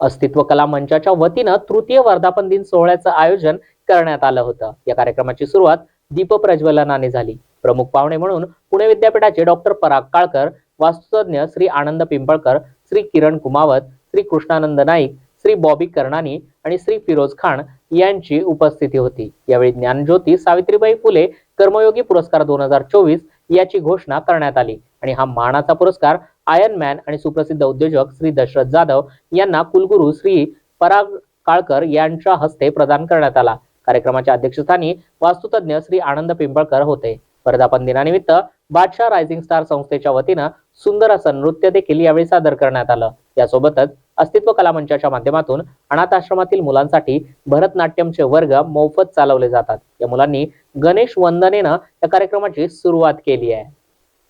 अस्तित्व कला मंचाच्या वतीनं तृतीय वर्धापन दिन सोहळ्याचं आयोजन करण्यात आलं होतं. या कार्यक्रमाची सुरुवात दीप प्रज्वलनाने झाली. प्रमुख पाहुणे म्हणून पुणे विद्यापीठाचे डॉक्टर पराग काळकर वास्तुतज्ञ श्री आनंद पिंपळकर श्री किरण कुमावत श्री कृष्णानंद नाईक श्री बॉबी कर्णानी आणि श्री फिरोज खान यांची उपस्थिती होती. यावेळी ज्ञानज्योती सावित्रीबाई फुले कर्मयोगी पुरस्कार दोन हजार चोवीस याची घोषणा करण्यात आली आणि हा मानाचा पुरस्कार आयर्न मॅन आणि सुप्रसिद्ध उद्योजक श्री दशरथ जाधव यांना कुलगुरू श्री पराग काळकर यांच्या हस्ते प्रदान करण्यात आला. कार्यक्रमाच्या अध्यक्षस्थानी वास्तुतज्ञ श्री आनंद पिंपळकर होते. वर्धापन दिनानिमित्त बादशाह रायझिंग स्टार संस्थेच्या वतीनं सुंदर असं नृत्य देखील यावेळी सादर करण्यात आलं. यासोबतच अस्तित्व कला मंचाच्या माध्यमातून अनाथ आश्रमातील मुलांसाठी भरतनाट्यमचे वर्ग मोफत चालवले जातात. या मुलांनी गणेश वंदनेनं या कार्यक्रमाची सुरुवात केली आहे.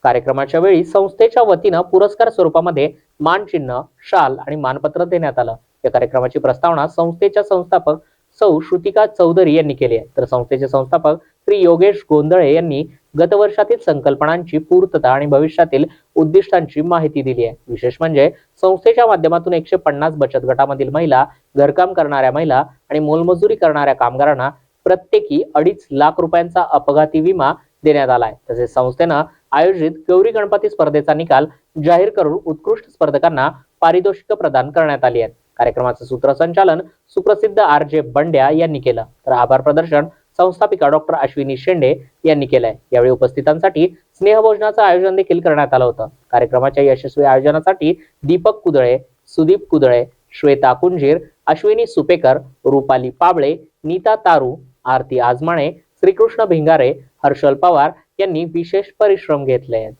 कार्यक्रमाच्या वेळी संस्थेच्या वतीनं पुरस्कार स्वरूपामध्ये मानचिन्ह शाल आणि मानपत्र देण्यात आलं. या कार्यक्रमाची प्रस्तावना संस्थेच्या संस्थापक सौ श्रुतिका चौधरी यांनी केली आहे. तर संस्थेचे संस्थापक श्री योगेश गोंधळे यांनी गतवर्षातील संकल्पनांची पूर्तता आणि भविष्यातील उद्दिष्टांची माहिती दिली आहे. विशेष म्हणजे संस्थेच्या माध्यमातून एकशे पन्नास बचत गटामधील महिला घरकाम करणाऱ्या महिला आणि मोलमजुरी करणाऱ्या कामगारांना प्रत्येकी अडीच लाख रुपयांचा अपघाती विमा देण्यात आलाय तसेच संस्थेनं आयोजित गौरी गणपती स्पर्धेचा निकाल जाहीर करून उत्कृष्ट स्पर्धकांना पारितोषिक प्रदान करण्यात आली आहेत कार्यक्रमाचं सूत्रसंचालन सुप्रसिद्ध आर जे बंड्या यांनी केलं. तर आभार प्रदर्शन संस्थापिका डॉक्टर अश्विनी शेंडे यांनी केलंय. यावेळी उपस्थितांसाठी स्नेहभोजनाचं आयोजन देखील करण्यात आलं होतं. कार्यक्रमाच्या यशस्वी आयोजनासाठी दीपक कुदळे सुदीप कुदळे श्वेता कुंजीर अश्विनी सुपेकर रुपाली पाबळे नीता तारू आरती आजमाणे श्रीकृष्ण भिंगारे हर्षल पवार यांनी विशेष परिश्रम घेतले आहेत.